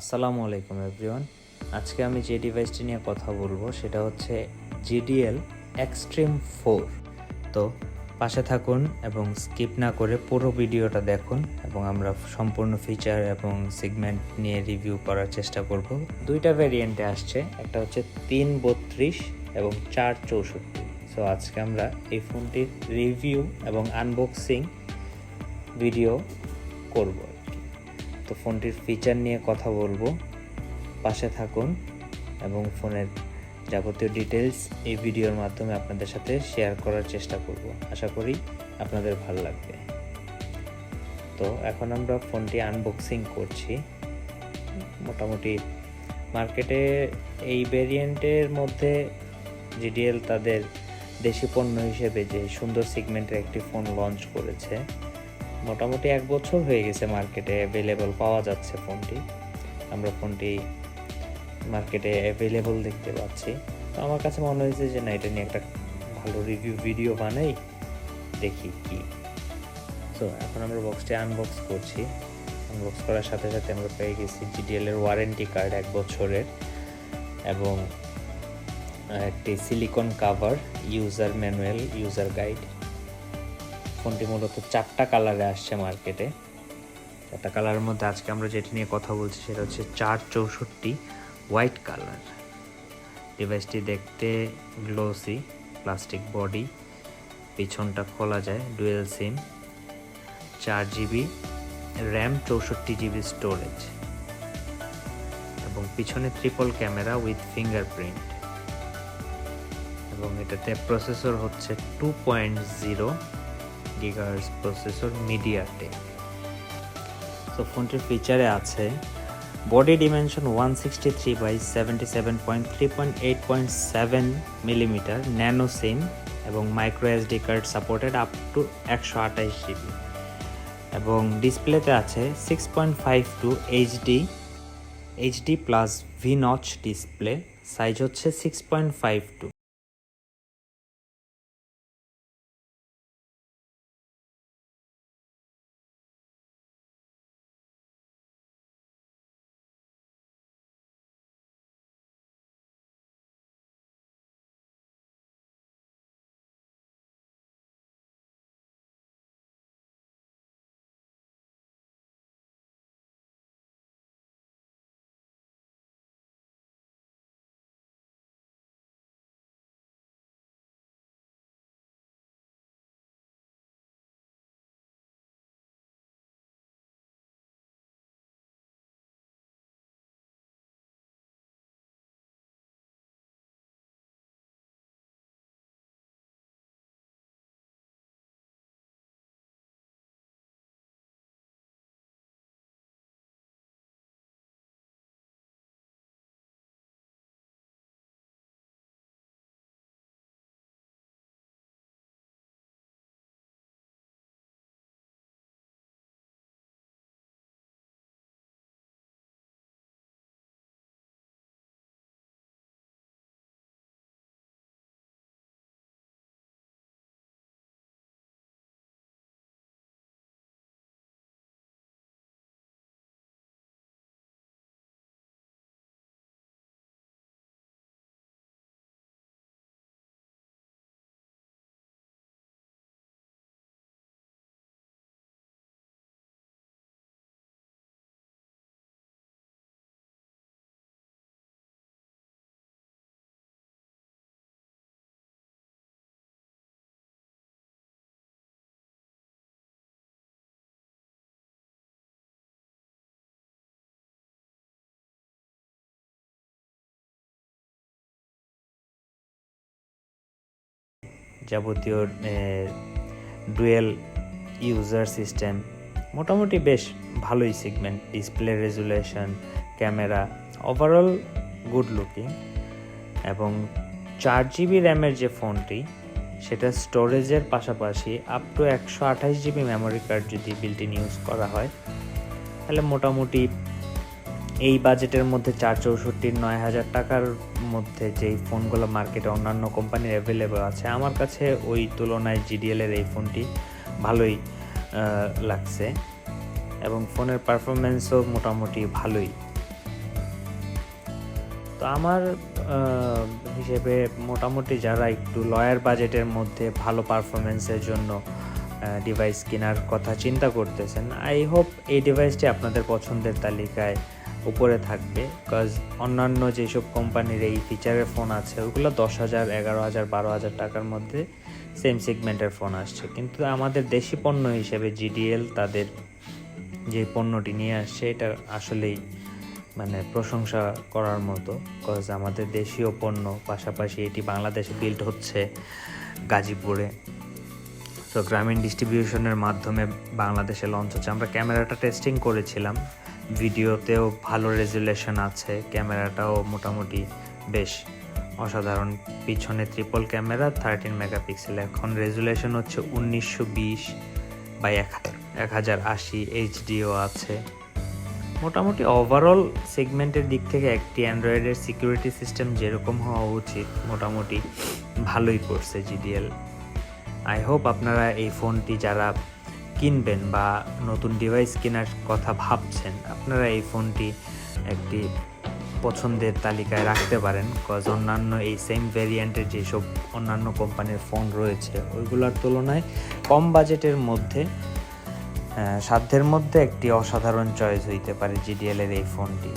আসসালামু আলাইকুম এভরিওয়ান আজকে আমি যে ডিভাইসটি নিয়ে কথা বলব, সেটা হচ্ছে জিডিএল এক্সট্রিম ফোর তো পাশে থাকুন এবং স্কিপ না করে পুরো ভিডিওটা দেখুন এবং আমরা সম্পূর্ণ ফিচার এবং সেগমেন্ট নিয়ে রিভিউ করার চেষ্টা করব। দুইটা ভ্যারিয়েন্টে আসছে, একটা হচ্ছে তিন বত্রিশ এবং চার চৌষট্টি। সো আজকে আমরা এই ফোনটির রিভিউ এবং আনবক্সিং ভিডিও করব। তো ফোনটির ফিচার নিয়ে কথা বলব। পাশে থাকুন এবং ফোনের যাবতীয় ডিটেলস এই ভিডিওর মাধ্যমে আপনাদের সাথে শেয়ার করার চেষ্টা করব। আশা করি আপনাদের ভালো লাগবে। তো এখন আমরা ফোনটি আনবক্সিং করছি। মোটামুটি মার্কেটে এই ভেরিয়েন্টের মধ্যে জিডিএল তাদের দেশি পণ্য হিসেবে যে সুন্দর সিগমেন্টের একটি ফোন লঞ্চ করেছে মোটামুটি এক বছর হয়ে গেছে মার্কেটে অ্যাভেলেবল পাওয়া যাচ্ছে ফোনটি। আমরা ফোনটি মার্কেটে অ্যাভেলেবল দেখতে পাচ্ছি। তো আমার কাছে মনে হয়েছে যে না, এটা নিয়ে একটা ভালো রিভিউ ভিডিও বানাই, দেখি কি। তো এখন আমরা বক্সটি আনবক্স করছি। আনবক্স করার সাথে সাথে আমরা পেয়ে গেছি জিডিএল এর ওয়ারেন্টি কার্ড এক বছরের এবং একটি silicon cover user manual user guide ফোনটি মূলত? চারটা কালারে আসছে মার্কেটে চারটা কালারের মধ্যে আজকে আমরা যেটি নিয়ে কথা বলছি সেটা হচ্ছে চার চৌষট্টি হোয়াইট কালার ডিভাইসটি দেখতে গ্লোসি প্লাস্টিক বডি পিছনটা খোলা যায় ডুয়েল সিম চার জিবি র্যাম চৌষট্টি জিবি স্টোরেজ এবং পিছনে ট্রিপল ক্যামেরা উইথ ফিঙ্গারপ্রিন্ট এবং এটাতে প্রসেসর হচ্ছে two point zero gigahertz processor MediaTek so ফোনটির ফিচারে আছে body dimension one sixty three by seventy seven point three point eight point seven millimetre nano SIM এবং micro SD card supported up to একশো আঠাইশ GB এবং ডিসপ্লেতে আছে six point five two HD HD plus V notch display size হচ্ছে six point five two যাবতীয় dual user system. মোটামুটি বেশ ভালোই segment, display resolution, camera overall good looking এবং চার জিবি র্যামের যে ফোনটি, সেটা স্টোরেজের পাশাপাশি আপ টু একশো আঠাশ জিবি মেমোরি কার্ড যদি বিল্ট ইন ইউজ করা হয়, তাহলে মোটামুটি এই বাজেটের মধ্যে চার চৌষট্টির নয় হাজার টাকার মধ্যে যেই ফোনগুলো মার্কেটে অন্যান্য কোম্পানির অ্যাভেলেবল আছে, আমার কাছে ওই তুলনায় জিডিএলের এই ফোনটি ভালোই লাগছে এবং ফোনের পারফরমেন্সও মোটামুটি ভালোই। তো আমার হিসেবে মোটামুটি যারা একটু লয়ার বাজেটের মধ্যে ভালো পারফরমেন্সের জন্য ডিভাইস কেনার কথা চিন্তা করতেছেন আই হোপ এই ডিভাইসটি আপনাদের পছন্দের তালিকায় উপরে থাকবে বিকজ অন্যান্য যেসব কোম্পানির এই ফিচারের ফোন আছে, ওগুলো দশ হাজার, এগারো হাজার, বারো হাজার টাকার মধ্যে সেম সেগমেন্টের ফোন আসছে। কিন্তু আমাদের দেশি পণ্য হিসেবে জিডিএল তাদের যে পণ্যটি নিয়ে আসছে, এটা আসলেই মানে প্রশংসা করার মতো কজ আমাদের দেশীয় পণ্য, পাশাপাশি এটি বাংলাদেশে বিল্ড হচ্ছে গাজীপুরে। তো গ্রামীণ ডিস্ট্রিবিউশনের মাধ্যমে বাংলাদেশে লঞ্চ হচ্ছে। আমরা ক্যামেরাটা টেস্টিং করেছিলাম। ভিডিওতেও ভালো রেজুলেশন আছে, ক্যামেরাটাও মোটামুটি বেশ অসাধারণ। পিছনে ট্রিপল ক্যামেরা থার্টিন মেগাপিক্সেল এখন রেজুলেশন হচ্ছে উনিশশো বিশ এক এক হাজার আশি এইচডিও আছে। মোটামুটি ওভারঅল সেগমেন্টের দিক থেকে একটি অ্যান্ড্রয়েডের সিকিউরিটি সিস্টেম যেরকম হওয়া উচিত, মোটামুটি ভালোই করছে জিডিএল আই হোপ আপনারা এই ফোনটি যারা কিনবেন বা নতুন ডিভাইস কেনার কথা ভাবছেন, আপনারা এই ফোনটি একটি পছন্দের তালিকায় রাখতে পারেন কজ অন্যান্য এই সেম ভ্যারিয়েন্টের যেসব অন্যান্য কোম্পানির ফোন রয়েছে, ওইগুলোর তুলনায় কম বাজেটের মধ্যে সাধ্যের মধ্যে একটি অসাধারণ চয়েস হইতে পারে জিডিএল এর এই ফোনটি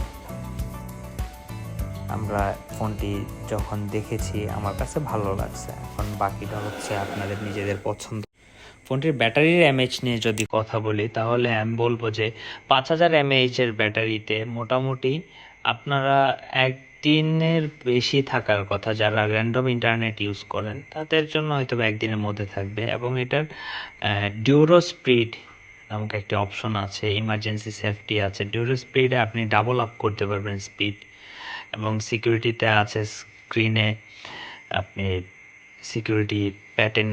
আমরা ফোনটি যখন দেখেছি, আমার কাছে ভালো লাগছে, এখন বাকিটা হচ্ছে আপনাদের নিজেদের পছন্দ ফোনটির ব্যাটারির এমএইচ নিয়ে যদি কথা বলি, তাহলে আমি বলব যে পাঁচ হাজার এমএইচ এর ব্যাটারিতে মোটামুটি আপনারা এক দিনের বেশি থাকার কথা যারা র্যান্ডম ইন্টারনেট ইউজ করেন, তাদের জন্য হয়তো একদিনের মধ্যে থাকবে। এবং এটার ডিউরো স্পিড নামক একটি অপশন আছে ইমার্জেন্সি সেফটি আছে। ডিউরো স্পিডে আপনি ডাবল আপ করতে পারবেন স্পিড এবং সিকিউরিটিতে আছে স্ক্রিনে আপনি সিকিউরিটি প্যাটার্ন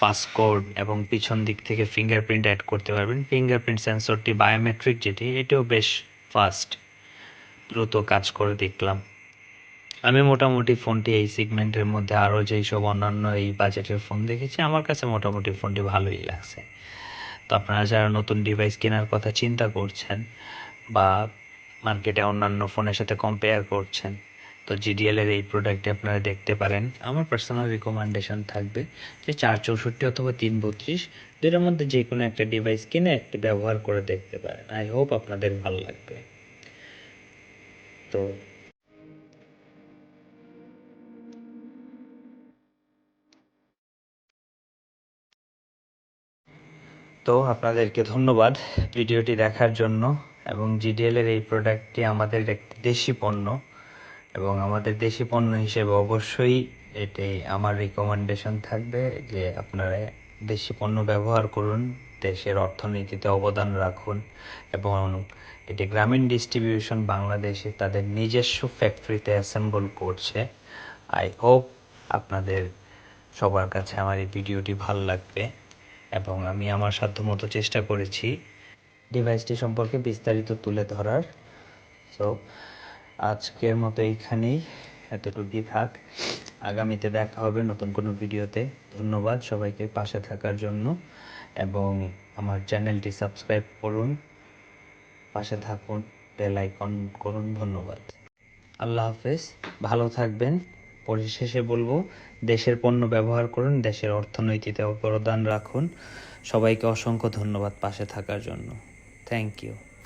পাসকোড এবং পিছন দিক থেকে ফিঙ্গারপ্রিন্ট অ্যাড করতে পারবেন। ফিঙ্গারপ্রিন্ট সেন্সরটি বায়োমেট্রিক যেটি, এটাও বেশ ফাস্ট দ্রুত কাজ করে দেখলাম। আমি মোটামুটি ফোনটি এই সিগমেন্টের মধ্যে আরও যেই সব অন্যান্য এই বাজেটের ফোন দেখেছি, আমার কাছে মোটামুটি ফোনটি ভালোই লাগছে। তো আপনারা যারা নতুন ডিভাইস কেনার কথা চিন্তা করছেন বা মার্কেটে অন্যান্য ফোনের সাথে কম্পেয়ার করছেন তো জিডিএল এর এই প্রোডাক্টটি আপনারা দেখতে পারেন। আমার পার্সোনাল রিকমেন্ডেশন থাকবে যে চার চৌষট্টি অথবা তিন বত্রিশ দুটার মধ্যে যে কোনো একটা ডিভাইস কিনে একটি ব্যবহার করে দেখতে পারেন। আই হোপ আপনাদের ভালো লাগবে। তো তো আপনাদেরকে ধন্যবাদ ভিডিওটি দেখার জন্য। এবং জিডিএল এর এই প্রোডাক্টটি আমাদের একটি দেশি পণ্য। এবং আমাদের দেশি পণ্য হিসেবে অবশ্যই এটি আমার রিকমেন্ডেশন থাকবে যে আপনারা দেশি পণ্য ব্যবহার করুন, দেশের অর্থনীতিতে অবদান রাখুন এবং এটি গ্রামীণ ডিস্ট্রিবিউশন বাংলাদেশে তাদের নিজস্ব ফ্যাক্টরিতে অ্যাসেম্বল করছে। আই হোপ আপনাদের সবার কাছে আমার এই ভিডিওটি ভালো লাগবে এবং আমি আমার সাধ্যমতো চেষ্টা করেছি ডিভাইসটি সম্পর্কে বিস্তারিত তুলে ধরার। সো আজকের মতো এইখানেই। এতটুকুই থাক। আগামীতে দেখা হবে নতুন কোনো ভিডিওতে। ধন্যবাদ সবাইকে পাশে থাকার জন্য। এবং আমার চ্যানেলটি সাবস্ক্রাইব করুন। পাশে থাকুন, বেল আইকন করুন। ধন্যবাদ। আল্লাহ হাফেজ। ভালো থাকবেন। পরিশেষে বলব, দেশের পণ্য ব্যবহার করুন, দেশের অর্থনীতিতে অবদান রাখুন। সবাইকে অসংখ্য ধন্যবাদ পাশে থাকার জন্য। Thank you